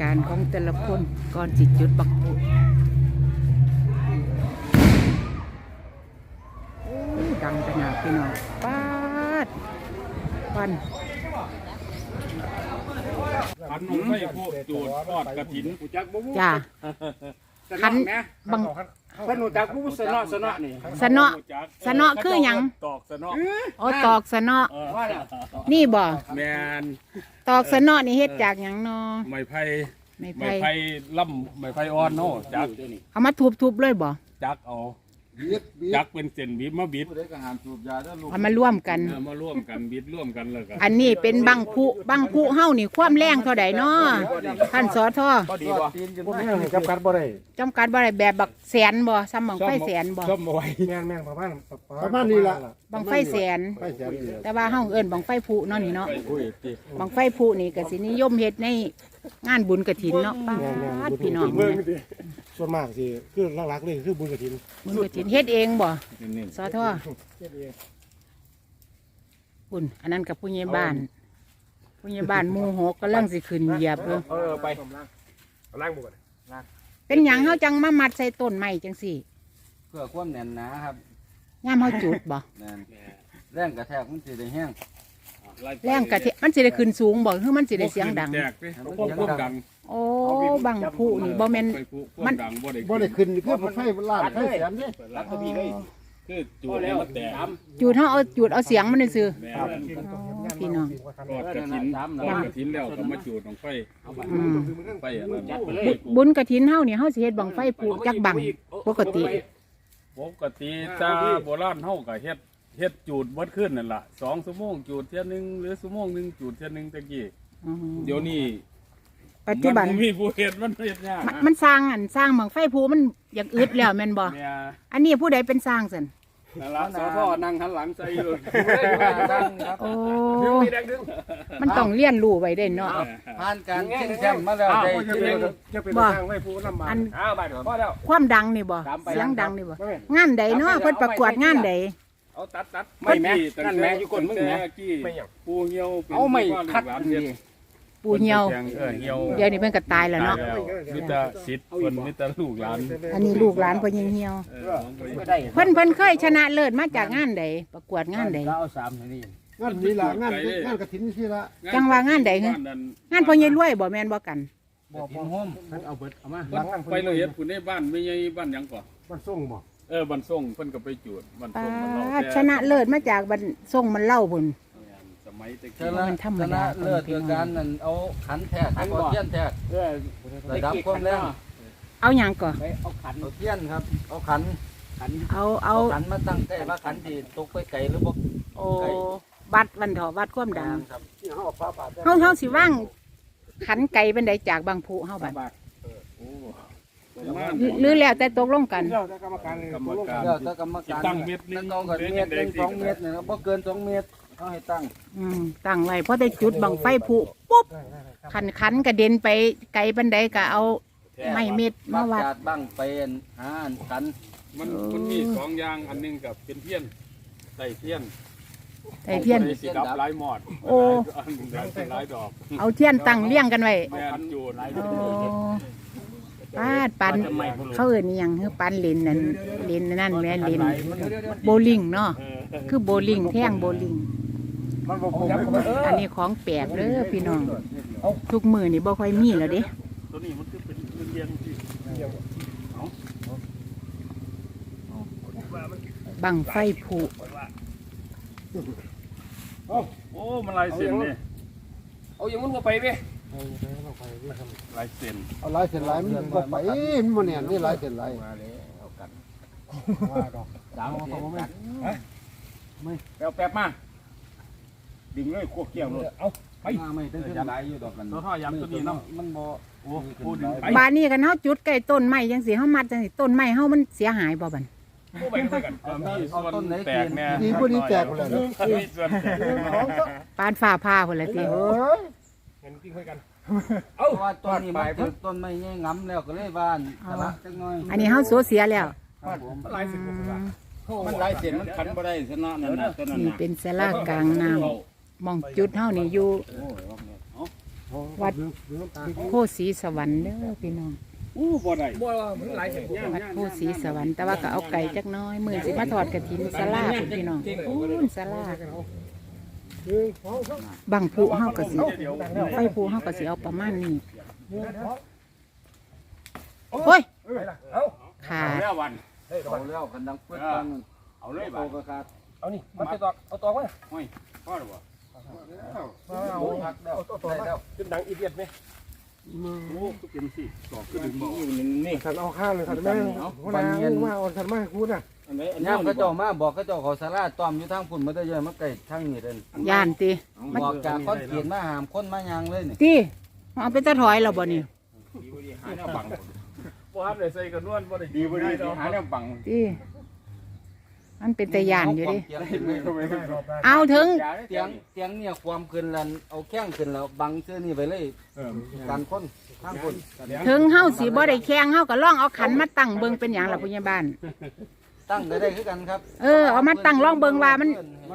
การของแต่ละคนก่อนจิจุดบักบุโอ้ยดังขนาดพี่น้องปาดควันขันหนุ่มไฟพวกจูดทอดกระถินจักบ่บูจ้าคันแหมบัง เพิ่นรู้จักบูสนอสนอนี่สนอสนอคือหยังตอกสนอโอ้ตอกสนอเออว่าแล้วนี่บ่แมนตอกสนอนี่เฮ็ดจากหยังเนาะไม้ไผ่ไม่ไม้ไผ่ไผ่ล่ำไม้ไผ่อ่อนเนาะจักเอามาทุบๆเลยบ่จักเอา บีบบีบจักเป็นเส้นบีบมาบิดผู้ใดก็หามสูบยาเด้อลูกเอามาร่วมกัน เออมาร่วมกันบิดร่วมกันแล้วกันอันนี้เป็นบังพุบังพุเฮานี่ความแรงเท่าใดเนาะท่านสอทอก็ดีบ่ตีนจนพวกไม่แม่งนี่จำกัดบ่ได้จำกัดบ่ได้แบบบักแสนบ่ซ้ำบังไฟแสนบ่ชอบมาไว้แม่งแม่งประมาณประมาณนี้ล่ะบังไฟแสนไฟแสนนี่แหละแต่ว่าเฮาเอิ้นบังไฟพุเนาะนี่เนาะอุ้ยติบังไฟพุนี่ก็สินิยมเฮ็ดในงานบุญกฐินเนาะป้าแม่งแม่งดพี่น้องเมืองนี่ดิ ส่วนมากสิคือหลักๆนี่คือบุญกฐินบุญกฐินเฮ็ดเองบ่นี่สอทอบุญอันนั้นกับผู้ใหญ่บ้าน ผู้ใหญ่บ้านหมู่หกกำลังสิขึ้นเหยียบอยู่เออไปล้างบุกเป็นหยังเฮาจังมามัดใส่ต้นไม้จังซี่ เพื่อความแน่นหนาครับยามเฮาจุดบ่แน่นแรงกระแทกมันสิได้แห้ง แรงกะทิมันสิได้ขึ้นสูงบ่คือมันสิได้เสียงดัง แตกเด้พวกพวกดังโอ้บังผู้นี่บ่แม่นไฟพวกพวมักนดังบ่ได้บ่ได้ขึ้นคือไฟลาดไฟแสนเด้รักเขาพี่เลยคือจูพอดแล้แล้ววมันแตกสามจุดเฮาเอาจุดเอาเสียงมันซื่อ แม่อ๋อพี่น้องทอดกระถินทอดกระถินแล้วก็มาจูดของไฟอืมไฟอันนั้นจัดไปเลยบุญกฐินเฮานี่เฮาสิเฮ็ดบังไฟผูจักบังปกติ ปกติถ้าโบราณเฮาก็เฮ็ด เฮ็ดจูดเบิดขึ้นนั่นล่ะสองชั่วโมงจูดเที่ยหนึงหรือชั่วโมงหนึงจูดเที่ยหนึงตะกี้อืมเดี๋ยวนี้ปัจจุบัน มัมีผู้เฮ็ดมันเฮ็ดยากมันมันสร้างอันสร้างบังไฟผูมันอยากอึดแล้วแม่นบ่แม่อันนี้ผู้ใดเป็นสร้างซั่นนั่นล่ะสอทอนั่งหันหลังใส่อยู่โอ้มันต้องเรียนรู้ไว้ได้เนาะ ผ่านการชิงแชมป์มาแล้วได้จะที่เป็นหนึ่งจะเป็นบ่ ทางไว้ผู้ลำบากอันอ้าวไปพอแล้วความดังนี่บ่ตามไปเสียงดังนี่บ่ไม่งานใดเนาะเพิ่นประกวดงานใด เอาตัดตัดไม่แม่ตั้งนั่นแม่อยู่ก้นมึงแม่ตั้กี้ไม่หยังปูเหี่ยวป็นเอาไม่ผู้ว่คัดลูกหลานนี่เฮ็ดปูเหี่ยวเออเหี่ยวเดี๋ยวนี้เพิ่นก็ตายแล้วเนาะตยแล้วมิตรสิทธิ์เพิ่นมิตรลูกหลาน อันนี้ลูกหลานเพิ่นยังเหี่ยวเออของเพิ่นก็ได้เพิ่นเพิ่นเคยชนะเลิศมาจากงานใดประกวดงานใดเราเอาสามนี่งานนี้ล่ะงานงานกระถินนี่ละจังว่างานใดเหรอบ้นั้นงานพ่อใหญ่รวยบ่แม่นบ่กันบ่กินโฮมเอาเบิดเอามาเพิ่นไปเลยเฮ็ดผู้ในบ้านไม่ใหญ่บ้านหยังก่อนมันส่งบ่ เออบ้านส่งเพิ่นก็ไปจูดบ้านปาส่งบ้านเราดแต่ชนะเลิศมาจากบันส่งมันเล่าพุ่นสมัยตะชกี้นะมันธรรมชดานะเลิศด้วยการนั่นเอาขันแทกเอาเทียนแทกเออระดับความแรงเอาหยังก่อไปเอาขันเอาเทียนครับ เอาขันขันเอาเอาเอาขันมาตั้งใกล้ว่าขันที่ตกไปไกลหรือบ่โอ้วัดวันเถาะวัดความดังครับที่เฮาเอาฟ้าบาดเฮาเฮาสิว่างขันไก่เป็นใดจากบางผู้เฮาบัดโอ้ประมาณ หรือหรือแล้วแต่ตกลงกันเจ้ากรรมการเลยกรรมการ แล้วแต่กรรมการตั้งเม็ดหนึ่ง ตั้งกับเม็ดหนึ่งสองเม็ดเนี่ยนะบ่เกินสองเม็ดเขาให้ตั้งอืมตั้งไว้พอได้จุดบังไฟผุปุ๊บขันขันกระเด็นไปไกลบันไดก็เอาไม้เม็ดมาวัดจัดบ้างไปอันหาอันขันมันมันมีสองอย่างอันหนึงกับเป็นเทียนใส่เทียนไอ้เทียนอาไปสิดับหลายหมอดโอ้อันหนึ่งหลายดอกเอาเทียนตั้งเลี้ยงกันไว้แม่นจูดหลายดโอ้อก ปาดปันเขาเอิ้นอิหยังคือปันเลนนั่นเลนนั่นแม่เลนโบลิ่งเนาะเออคือโบลิ่งแท่งโบลิ่งมันบ่ผมเอออันนี้ของแปลกเด้อพี่น้องทุกมือนี่บ่ค่อยมีแล้วเด้ตัวนี้มันคือเป็นเรียงที่บังไฟผุโอ้มันลายเส้นนี่เอาอย่างมันก็ไปเว้ย ลายเส้นเอาหลายเส้นหลายมันก็ไปมันบ่แน่นนี่หลายเส้นหลายมาเลยเอากันสามเส้นกันแป๊บแป๊บมาดึงเลยโคกเกี่ยวเลยเอาไปมาไม่ตั้งแต่หลายอยู่ดอกกันตัวท่อยำตัวนี้เนาะมันบ่โอ้พูดถึงไปบานนี้กันเฮาจุดใกล้ต้นไม้จังซี่เฮามัดจังซี่ต้นไม้เฮามันเสียหายบ่บัดผู้ไปด้วยกันก็มีส่วนแตกแน่ดีบ่ดีแจกพุ่นแหละมีส่วนแตกแน่ปานฟ้าผ่าพุ่นละติเอ้ยเห็นกิ้งคุยกัน เพราะว่าต้นนี้มันถึกต้นไม้แง่งำแล้วก็เลยบ้านตะละจังน้อยอันนี้เฮาสูญเสียแล้วครับผมลายสิบกว่ามันหลายเส้นมันขันบ่ได้ชนะนั่นน่ะตัวนั้นนี่น่ะเป็นศาลากลางน้ำมองจุดเฮานี่อยู่โอ้ยว่าไงเอาวัดโพธิ์ศรีสวรรค์เด้อพี่น้อง อู้บ่ได้บ่มันหลายแห่งวัดโพธิ์ศรีสวรรค์แต่ว่าก็เอาไก่จักหน้อย มือสิมาทอดกระถินสลาพุ่นพี่น้องอู้นสลา บังผู้เฮาก็สิไฟผู้เฮาก็สิเอาประมาณนี้โอ้ยเอาขาดแล้ววันเอาแล้วกันดังปึ๊ดตอนนั้นเอาเลยโตบัดก็ขาดเอานี่มันจะตอกเอาตอกมาพ่อหรือบ่เอาพักแล้วเอาตอกมาจนดังอีเดียดไหม โอ้ก็เป็นสิตอกก็ดึงบ่นี่ขันเอาข้างเลยขันแม่หัวหน้ามาเอาขันมาคุณน่ะย่ามเขาเจ้ามาบอกเขาเจ้าเขาสาราต้อมอยู่ทางพุ่นมาได้เยอะมาไก่ทางนี้เด้นย่านติบอกจากคอนเขียนมาหามคนมายางเลยนี่ติเอาไปตะถอยเราบ่นี่หาแนวบังบ่ฮับได้ใส่กระนวลบ่ได้ดีบ่ดีหาแนวบังติ มันเป็นตะย่านอยู่ดิ เตียงขึ้นเลยเอาถึง เตียงเตียงเนี่ยความขึ้นแล้วเอาแข้งขึ้นแล้วบังเสื้อนี่ไปเลยเออกันคนทางคนถึงเฮาสิบ่ได้แข่งเฮาก็ลองเอาขันมาตั้งเบิ่งเป็นหยังล่ะผู้ใหญ่บ้าน ตั้งได้ได้คือกันครับเออเอามาตั้งลองเบิ่งว่ามัน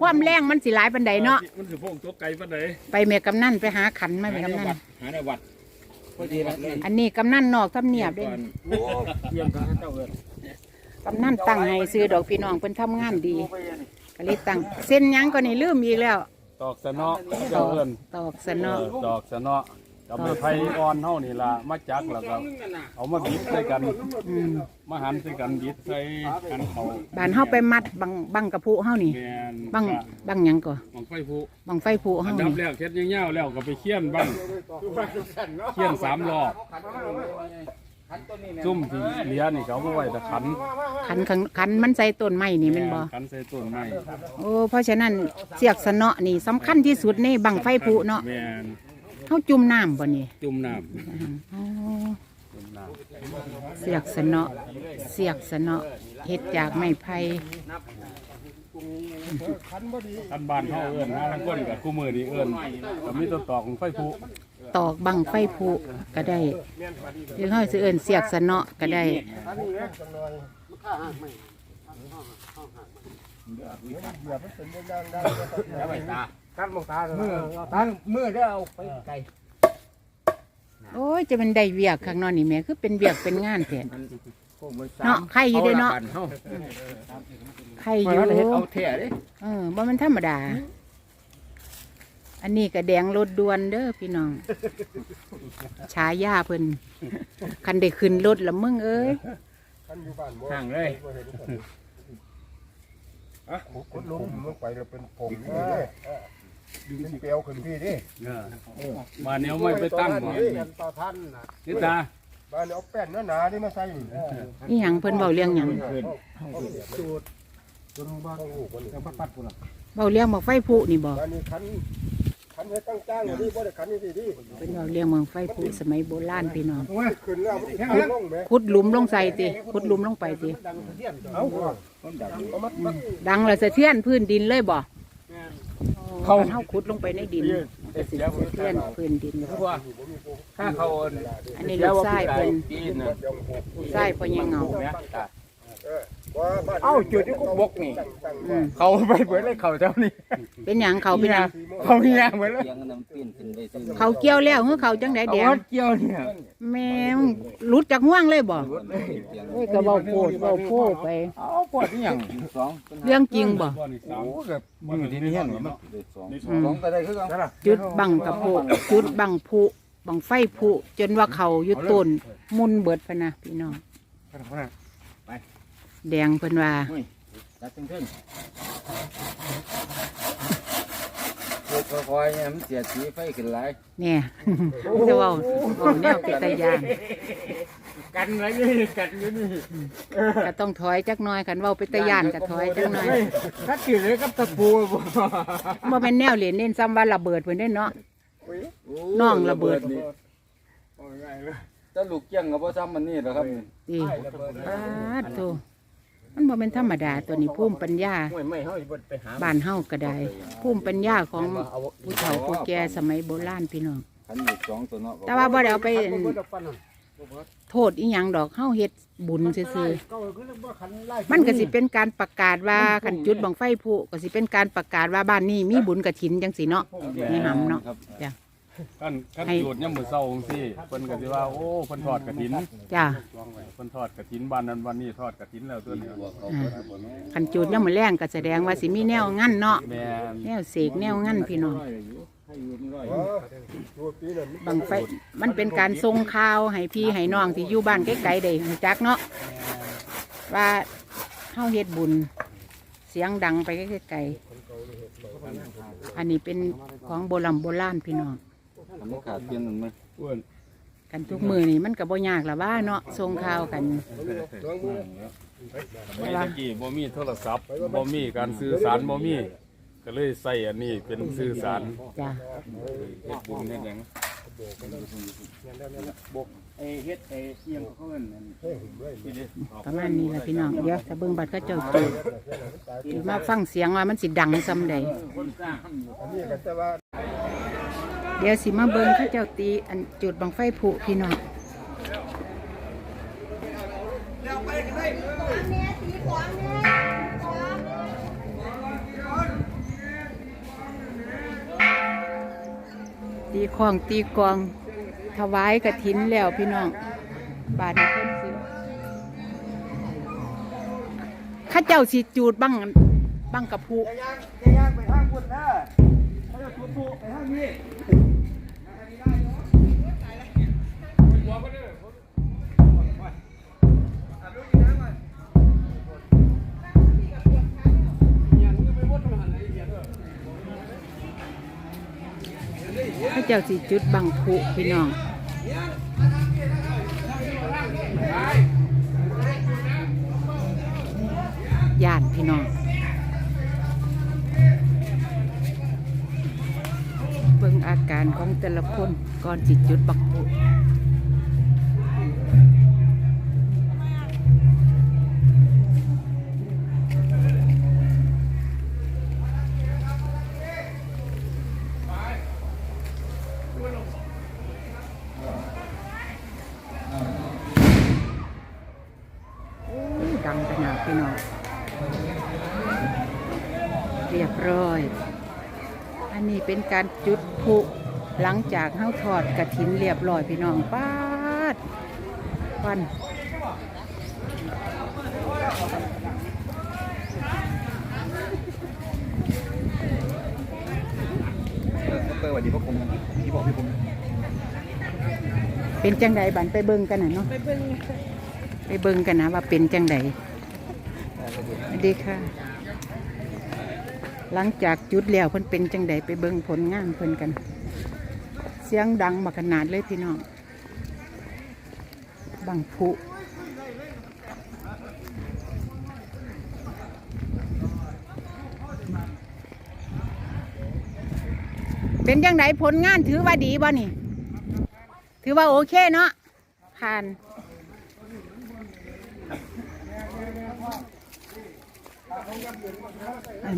ความแรงมันสิหลายปานใดเนาะ มันสิพงตัวไก่ปานใดไปแม่กำนันไปหาขันมาแม่กำนัน หาแนววัดพอดีแล้วนี่อันนี้กำนันนอกทำเนียบเด้โอ้เตรียมกันเจ้าเอิ้น กำนันตั้งให้ซื้อดอกพี่น้องเพิ่นทำงานดีก็เลยตั้งเส้นหยังก็นี่ลืมอีกแล้วตอกสะเนาะเจ้าเอิ้นตอกสเอนออดอกสะเนาะกับไม้ไผ่อ่อนเฮานี่ล่ะมาจักแล้วก็เอามาบิดใส่กันอืมมาหั่นใส่กันบิดใส่กันเขาบ้านเฮาไปมัดบังบังกระพุเฮานี่แม่นบังบังหยังก็บังไฟผู้ บังไฟพุอัเฮานดับนี่แรกเฮ็ดยาวๆแล้วก็ไปเคี่ยนบ้างเคี่ยนสามรอบ ขันตัวนี้แม่ซุ่มที่เหลียนี่เขาเอามาไว้ตะขันขันขันขันมันใส่ต้นไม้นี่แม่นบ่ขันใส่ต้นไม้โอ้เพราะฉะนั้นเสียกสนอนี่สำคัญที่สุดในบังไฟพุเนาะแม่นเฮาจุ่มน้ำบ่นี่จุ่มน้อ๋อำจุ่มน้เสียกสนอเสียกสนอเฮ็ดจากไม้ไผ่ำคันบ้านเฮาเอิ้นนะทั้งคนกับคู่มือนี่เอิ้นก็มีต้นตอกของไฟผู้ ตอกบังไฟพุก็ได้หรือเฮาสิเอิ้นเสียกสนอก็ได้กันมองตามือตามือได้เอาไปไก่โอ้ยจะเป็นได้เวียกข้างนอกนี่แหม่คือเป็นเวียกเป็นงานแท้เนาะใครอยู่เด้อเนาะใครอยู่เอาแท้ดิเออบ่แมันธรรมดา อันนี้ก็แดงรถด่วนเด้อพี่น้องฉายาเพิ่นคันได้ขึ้นรถละมึงเอ้ยห่างเลยอะขุดลุมลงไปแล้วเป็นผงเลยดึงเปลวขึ้นพี่ดิเออมาแนวไม่ไปตั้งบ่กันต่อท่านน่ะนี่ตาบ้านเอาแป้นหนาๆนี่มาใส่อีหยังเพิ่นเว้าเรื่องหยังจูดจนบ้านลูกคนนี้ปัดๆพุ่นน่ะเว้าเรื่องบักไฟผุนี่บ่บ้านนี้คันคัน ให้ตั้งจ้างนี่บ่ได้คันนี่ดิเพิ่นเว้าเรื่องบักไฟผุสมัยโบราณพี่น้องขึ้นแล้วมันแห้งลงแม่ขุดหลุมลงใส่ติขุดหลุมลงไปติเอาเอามามันดังแล้วสะเทือนพื้นดินเลยบ่เขาเฮาขุดลงไปในดินสะเทือนพื้นดินถ้าเขาอันนี้ลูกชายเพิ่นปีน่ะลูกชายเพิ่นยังเหงา เอ้าจุดที่กุบกนี่ อืมเขาไปเบิดเลยเขาเจ้านี่เป็นหยังเขาเป็นหยังเขาเฮียเหมือนเลยเตียงน้ำปีนขึ้นไปซื้อเขาเกี่ยวแล้วเฮือเขาจังไดแดงเกี่ยวเนี่ยแม่งหลุดจากห่วงเลยบ่เตียงเอ้ยก็เว้าโพดเว้าโพดไป เอาปวดนี่ยังสองเรื่องจริงบ่บ่นี่สามโอ้กับมือที่นี่เห็นมันเด็กสองนี่สอืองมสองก็ได้คือกันจุดบังกระโพกจุดบังผุบังไฟผุจนว่าเขาอยู่ต้นมุนเบิดพะนะพี่น้อง แดงเพิ่นว่าจัดเพิ่งๆปลูกค่อยๆเนี่ยมันเสียสีไฟขึ้นหลายเนี่ย จะเว้าเว้าแนวเป็นตายานกันไว้นี่กันอยู่นี่ก็ต้องถอยจักหน่อยคันเว้าเป็นตายานก็ถอยจักหน่อยกัดกี่เลยกับตะปูบ่บ่แม่นแนวเหรียญเน้นซ้ำว่าระเบิดเพิ่นได้เนาะน้องระเบิด นี่ถ้าลูกเกี้ยงก็บ่ซ้ำมันนี่หรอกครับดีปาดโต มันบ่เป็นธรรมดาตัวนี้ภูมิปัญญาไม่ไม่เฮาสิไปหาบ้านเฮาก็ได้ภูมิปัญญาของผู้เฒ่าผู้แก่สมัยโบราณพี่น้อง ขันอยู่สองตัวเนาะแต่ว่าบ่ได้เอาไปโทษอีหยังดอกเฮาเฮ็ดบุญซื่อๆ มันก็สิเป็นการประกาศว่าคันจุดบังไฟผุก็สิเป็นการประกาศว่าบ้านนี้มีบุญกฐินจังสิเนาะนี่หำเนาะ ครับจ้ะ ขั้นขั้นให้จุดย่ำมือเศร้าจังซี่เพิ่นก็สิว่าโอ้เพิ่นทอดกระถินจ้าเพิ่นทอดกระถินบ้านนั้นวันนี้ทอดกระถินแล้วตัวนี้คันจูดเนี่ยามมือแรงก็แสดงว่าสิมีแนวงั้นเนาะแม่นแนวเสกแนวงั้นพี่น้องตัวปีนั้นบังไฟมันเป็นการส่งข่าวให้พี่ให้น้องที่อยู่บ้านไกลๆได้รู้จักเนาะว่าเฮาเฮ็ดบุญ เสียงดังไปไกลๆอันนี้เป็นของโบราณโบราณพี่น้อง ทำให้ขาดเปลี่ยนหนึ่งไหมอ้วนกันทุกมือนี่มันก็บ่ยากละว่าเนาะส่งข่าวกันไม่ตะกี้บ่มีโทรศัพท์บ่มีการสื่อสารบ่มีก็เลยใส่อันนี้เป็นสื่อสารจ้ะเฮ็ดบุญเฮ็ดหยังไอ้เฮ็ดไอ้เอียงเขาเอิ้นนั่นประมาณนี้แหละพี่น้องเดี๋ยวถ้าเบิ่งบัตรก็เจ้าจูดเดี๋ยวมาฟังเสียงว่ามันสิดังซำใด คนสร้าง อันนี้ก็จะว่า เดี๋ยวสิมาเบิ่งเขาเจ้าตีอันจุดบังไฟผุพี่น้องตีคองตีกองถวายกระถินแล้วพี่น้อง บาทเพิ่นสิข้าเจ้าสิจูดบังบังกระพุย่างไปทางพุ่นนะ เขาจะทุบปุไปทางนี้ข้าเจ้าสิจุดบังพุพี่น้องญาติพี่น้อง แต่ละคนก่อนสิตจุดบังพุดังขนาดพี่น้องเรียบร้อย อันนี้เป็นการจุดพลุ หลังจากเฮาทอดกระถินเรียบร้อยพี่น้องป้าดวันเปิดวันนี้พ่อคงที่บอกพี่ผมเป็นจังใดบันไปเบิ่งกันนะเนาะไปเบิ่งไปเบิ่งกันนะว่าเป็นจังใดสวัสดีค่ะ หลังจากจุดแล้วเพิ่นเป็นจังใดไปเบิ่งผลงานเพิ่นกัน สียงดังมาขนาดเลยพี่น้อง บังผุเป็นจังไดผลงานถือว่าดีบ่นี่ ถือว่าโอเคเนาะผ่าน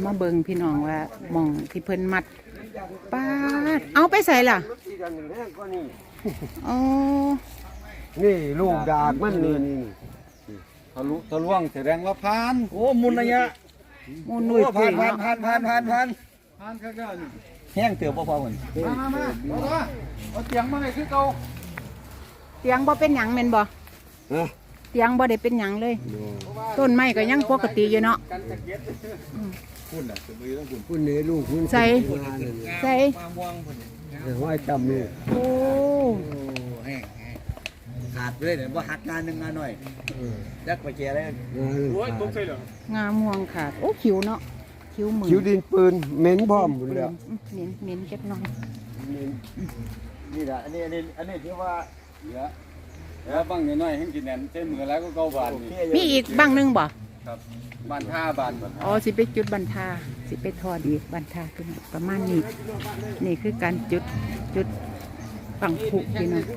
มาเบิงพี่น้องว่ามองที่เพิ่นมัดปาดเอาไปใส่ล่ะ กันแรกก็นี่อ๋อนี่ลูกดากมันนี่นี่ทะลุทะลวงแสดงว่าผ่านโอ้มุนระยะมูนุ่ยผ่าปุ๋นยผ่านเนาะผ่านผ่านผ่านผ่านผ่านข้างๆนี่แห้งเตือบพอๆเหมือนมามามาเอาละเอาเตียงมาให้คือเก่าเตียงบ่เป็นหยังแม่นบ่ฮะเตียงบ่ได้เป็นหยังเลย ต้นไม้ก็ยังปกติอยู่เนาะพุ่นอะจะมีต้องพุ่นคุณนี่ลูกคุณใส่งานนี่ใส่วางวางพุ่น เดี๋ยวให้จำนี่โอ้แห้งขาดเลยเนี่ยว่าหักงานหนึ่งงานหน่อยยักไปแก่เลยงานโอ้ยตกใส่เหรองาม่วงขาดโอ้คิวเนาะคิวมือคิวดินปืนเหม็นพร้อมหมดปืแล้วนเหม็นเหม็นจักหน่อยนี่แหละอันนี้อันนี้อันนี้ที่ว่าเหลือเหลือบ้างน้อยๆให้กินแหนนเส้นมือแล้วก็เกาบานนี่มีอีกบ้างหนึงบ่ ครับบานท่าบานบานอ๋อสิไปจุดบันทาสิไปทอดอีกบันทาคือประมาณนี้ นี่คือการจุดจุดฝังผุพี่น้อง